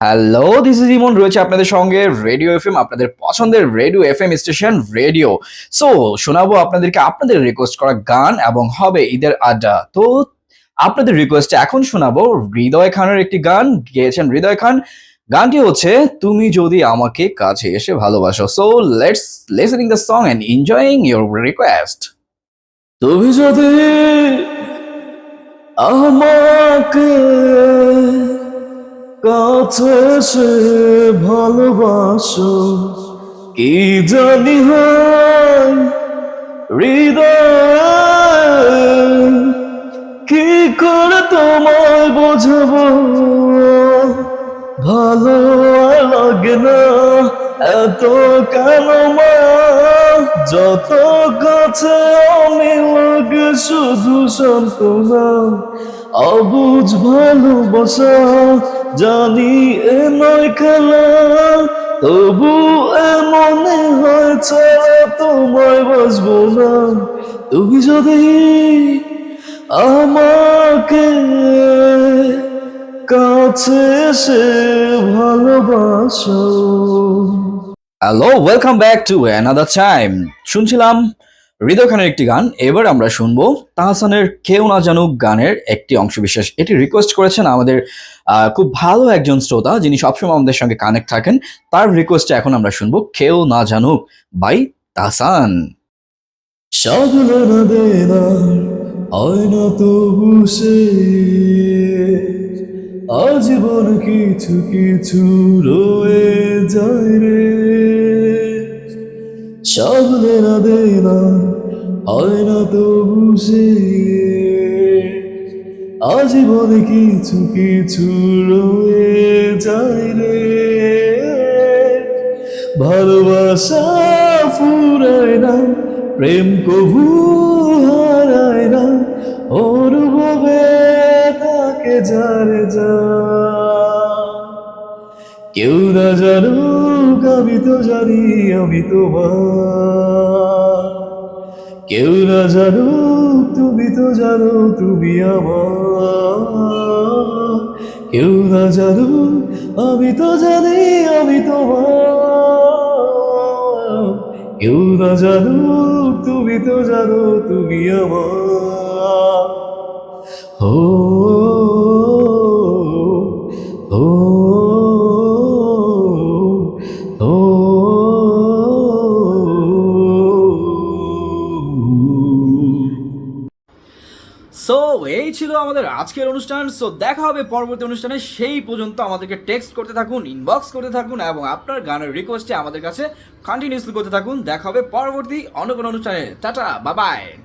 Hello this is ইমন রয়েছে আপনাদের সঙ্গে রেডিও এফএম আপনাদের পছন্দের radio FM station radio show শোনাবো আপনাদেরকে আপনাদের রিকোয়েস্ট করা গান এবং হবে ঈদের আড্ডা। তো, আপনাদের রিকোয়েস্টে এখন শোনাবো হৃদয় খানের একটি গান, গেয়েছেন হৃদয় খান। গানটি হচ্ছে, তুমি যদি আমাকে কাছে এসে ভালোবাসো। So let's listening the song and enjoying your request তুমি যদি আমাকে কাছে সে ভালোবাসো। কি জানি হৃদয়? কি করে তোমায় বোঝাবো? ভালো লাগে না এত কেন যত কাছে আমি লাগে, শুধু সান্ত্বনা। অবুঝ ভালোবাসা, জানি এ নয় খেলা, তবু এমনে হয়েছে, তোমায় বাসবো না। তুমি যদি আমাকে কাছে এসে ভালোবাসো। Hello welcome back to another time শুনছিলাম হৃদয় খানের একটি গান। এবার আমরা শুনব তাহসানের কেউ না জানুক গানের একটি অংশ অংশবিশেষ। এটি রিকোয়েস্ট করেছেন আমাদের খুব ভালো একজন শ্রোতা যিনি সবসময় আমাদের সঙ্গে কানেক্ট থাকেন। তার রিকোয়েস্টে এখন আমরা শুনব কেউ না জানুক বাই তাহসান। আজীবন কিছু কিছু রয়ে যায় রে। সাগলে না দে না হয় না তবু সে আজীবন কিছু কিছু রয়ে যায় রে। ভালোবাসা ফুরায় না, প্রেম কভু হারায় না, অনুভবে তাকে যারে যা। কেউ না জানুক, আমি তো জানি আমি তোমার। কেউ না জানো তুমি তো জানো তুমি আমার। কেউ না জানো আমি তো জানি আমি তোমার। কেউ না জানো তুমি তো জানো তুমি আমার। ও এই ছিল আমাদের আজকের অনুষ্ঠান। সো দেখা হবে পরবর্তী অনুষ্ঠানে। সেই পর্যন্ত আমাদেরকে টেক্সট করতে থাকুন ইনবক্স করতে থাকুন এবং আপনার গানের রিকোয়েস্টে আমাদের কাছে কন্টিনিউসলি করতে থাকুন। দেখা হবে পরবর্তী অন্য কোনো অনুষ্ঠানে। টাটা বাবাই